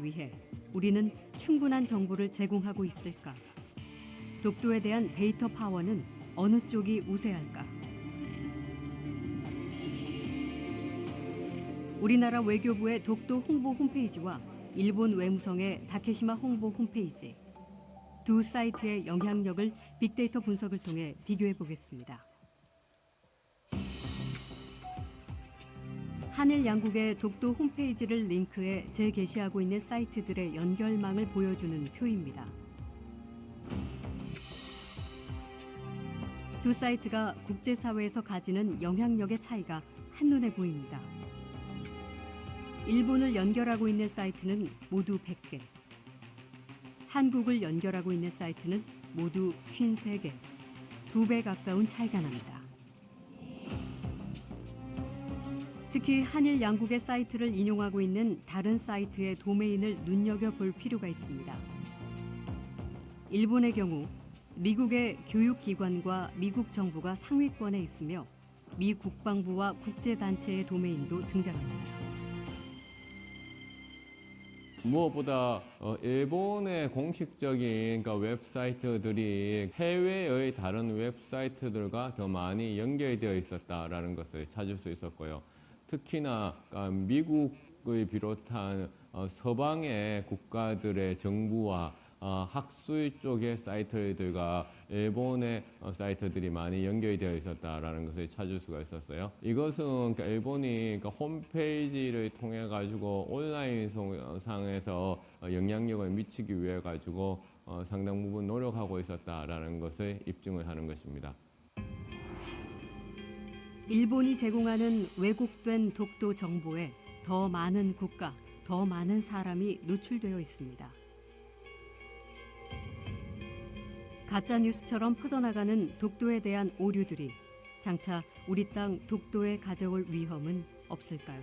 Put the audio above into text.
위해 우리는 충분한 정보를 제공하고 있을까? 독도에 대한 데이터 파워는 어느 쪽이 우세할까? 우리나라 외교부의 독도 홍보 홈페이지와 일본 외무성의 다케시마 홍보 홈페이지 두 사이트의 영향력을 빅데이터 분석을 통해 비교해 보겠습니다. 한일 양국의 독도 홈페이지를 링크해 재게시하고 있는 사이트들의 연결망을 보여주는 표입니다. 두 사이트가 국제사회에서 가지는 영향력의 차이가 한눈에 보입니다. 일본을 연결하고 있는 사이트는 모두 100개. 한국을 연결하고 있는 사이트는 모두 53개. 두 배 가까운 차이가 납니다. 특히 한일 양국의 사이트를 인용하고 있는 다른 사이트의 도메인을 눈여겨볼 필요가 있습니다. 일본의 경우 미국의 교육기관과 미국 정부가 상위권에 있으며 미 국방부와 국제단체의 도메인도 등장합니다. 무엇보다 어, 일본의 공식적인 그러니까 웹사이트들이 해외의 다른 웹사이트들과 더 많이 연결되어 있었다라는 것을 찾을 수 있었고요. 특히나 아, 미국을 비롯한 어, 서방의 국가들의 정부와 어, 학술 쪽의 사이트들과 일본의 어, 사이트들이 많이 연결이 되어 있었다라는 것을 찾을 수가 있었어요. 이것은 그러니까 일본이 그러니까 홈페이지를 통해 가지고 온라인 송- 상에서 어, 영향력을 미치기 위해 가지고 어, 상당 부분 노력하고 있었다라는 것을 입증을 하는 것입니다. 일본이 제공하는 왜곡된 독도 정보에 더 많은 국가, 더 많은 사람이 노출되어 있습니다. 가짜 뉴스처럼 퍼져나가는 독도에 대한 오류들이 장차 우리 땅 독도에 가져올 위험은 없을까요?